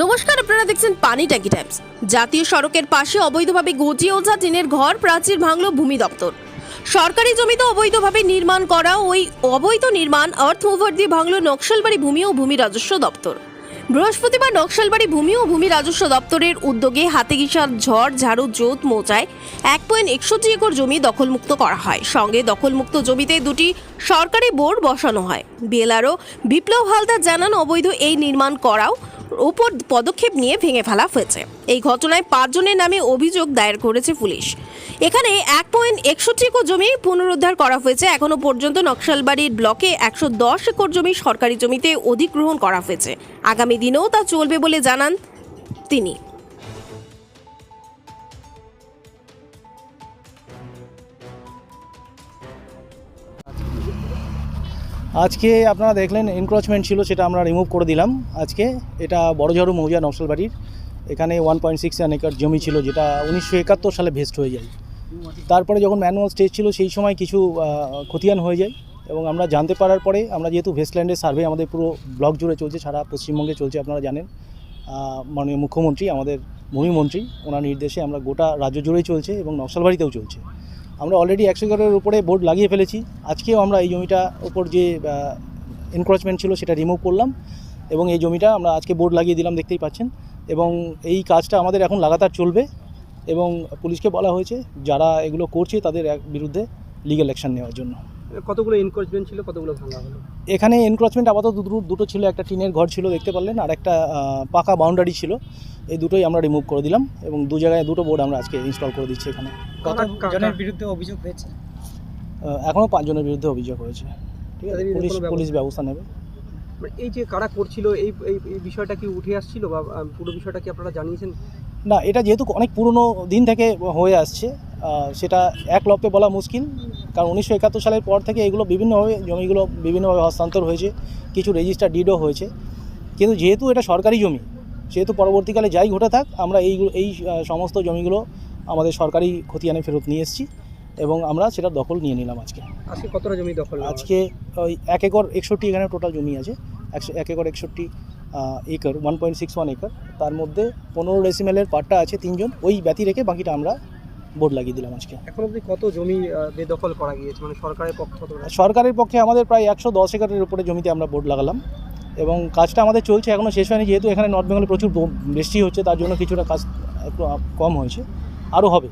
নমস্কার, আপনারা দেখছেন পানি ট্যাকি টাইমস। জাতীয় সড়কের পাশে অবৈধভাবে গজিয়ে ওঠা টিনের ঘর প্রাচীর ভাঙল ভূমি দপ্তর। সরকারি জমিতে অবৈধভাবে নির্মাণ করা ওই অবৈধ নির্মাণ আর্থ ওভার দিয়ে ভাঙল নকশালবাড়ি ভূমি ও ভূমি রাজস্ব দপ্তর। বৃহস্পতিবার নকশালবাড়ি ভূমি ও ভূমি রাজস্ব দপ্তরের উদ্যোগে হাতেগিসার ঝড়, ঝাড়ু, জোত মোচায় এক পয়েন্ট একষট্টি একর জমি দখলমুক্ত করা হয়। সঙ্গে দখলমুক্ত জমিতে দুটি সরকারি বোর্ড বসানো হয়। বিএলআরও বিপ্লব হালদার জানান, অবৈধ এই নির্মাণ করাও ওপর পদক্ষেপ নিয়ে ভেঙে ফেলা হয়েছে। এই ঘটনায় পাঁচজনের নামে অভিযোগ দায়ের করেছে পুলিশ। এখানে এক পয়েন্ট একষট্টি একর জমি পুনরুদ্ধার করা হয়েছে। এখনও পর্যন্ত নকশালবাড়ির ব্লকে একশো দশ একর জমি সরকারি জমিতে অধিগ্রহণ করা হয়েছে। আগামী দিনেও তা চলবে বলে জানান তিনি। আজকে আপনারা দেখলেন এনক্রোচমেন্ট ছিল সেটা আমরা রিমুভ করে দিলাম আজকে। এটা বড়ঝাড়ু মৌজা নকশালবাড়ির। এখানে ওয়ান পয়েন্ট সিক্স একর জমি ছিল যেটা উনিশশো একাত্তর সালে ভেস্ট হয়ে যায়। তারপরে যখন ম্যানুয়াল স্টেজ ছিল সেই সময় কিছু আহ, খতিয়ান হয়ে যায় এবং আমরা জানতে পারার পরে আমরা যেহেতু ভেস্টল্যান্ডের সার্ভে আমাদের পুরো ব্লক জুড়ে চলছে সারা পশ্চিমবঙ্গে চলছে আপনারা জানেন মাননীয় মুখ্যমন্ত্রী আমাদের ভূমিমন্ত্রী ওনার নির্দেশে আমরা গোটা রাজ্য জুড়েই চলছে এবং নকশালবাড়িতেও চলছে। আমরা অলরেডি একশো একরের উপরে বোর্ড লাগিয়ে ফেলেছি। আজকেও আমরা এই জমিটা ওপর যে এনক্রোচমেন্ট ছিল সেটা রিমুভ করলাম এবং এই জমিটা আমরা আজকে বোর্ড লাগিয়ে দিলাম, দেখতেই পাচ্ছেন। এবং এই কাজটা আমাদের এখন লাগাতার চলবে এবং পুলিশকে বলা হয়েছে, যারা এগুলো করছে তাদের বিরুদ্ধে লিগাল অ্যাকশান নেওয়ার জন্য। কতগুলো এনক্রোচমেন্ট ছিল, কতগুলো ভাঙা হলো? এখানে এনক্রোচমেন্ট আপাতত দুটো দুটো ছিল একটা টিনের ঘর ছিল দেখতে পারলেন আর একটা পাকা বাউন্ডারি ছিল। এই দুটোই আমরা রিমুভ করে দিলাম এবং দু জায়গায় দুটো বোর্ড আমরা আজকে ইনস্টল করে দিচ্ছি এখানে। জনের বিরুদ্ধে অভিযোগ হয়েছে? এখনও পাঁচজনের বিরুদ্ধে অভিযোগ হয়েছে। ঠিক আছে পুলিশ পুলিশ ব্যবস্থা নেবে। মানে এই যে কারা করছিল এই এই এই বিষয়টা কি উঠে আসছিল বা পুরো বিষয়টা কি আপনারা জানিয়েছেন? না এটা যেহেতু অনেক পুরনো দিন থেকে হয়ে আসছে সেটা এক লপে বলা মুশকিল। কারণ উনিশশো একাত্তর সালের পর থেকে এগুলো বিভিন্নভাবে জমিগুলো বিভিন্নভাবে হস্তান্তর হয়েছে কিছু রেজিস্টার ডিডও হয়েছে। কিন্তু যেহেতু এটা সরকারি জমি সেহেতু পরবর্তীকালে যাই ঘটে থাক আমরা এই এই সমস্ত জমিগুলো আমাদের সরকারি খতিয়ানে ফেরত নিয়ে এসেছি এবং আমরা সেটা দখল নিয়ে নিলাম আজকে। আজকে কতটা জমি দখল আজকে ওই এক একর একষট্টি এখানে টোটাল জমি আছে একশো এক একর একষট্টি acre one point six one acre তার মধ্যে পনেরো ডেসিমেলের পার্টটা আছে তিনজন ওই ব্যতি রেখে বাকিটা আমরা বোর্ড লাগিয়ে দিলাম আজকে। এখন অবধি কত জমি বেদখল করা গিয়েছে? মানে সরকারের পক্ষ সরকারের পক্ষে আমাদের প্রায় একশো দশ একরের উপরে জমিতে আমরা বোর্ড লাগালাম। এবং কাজটা আমাদের চলছে এখনও শেষ হয়নি যেহেতু এখানে নর্থ বেঙ্গলে প্রচুর বৃষ্টি হচ্ছে তার জন্য কিছুটা কাজ একটু কম হয়েছে। আরও হবে।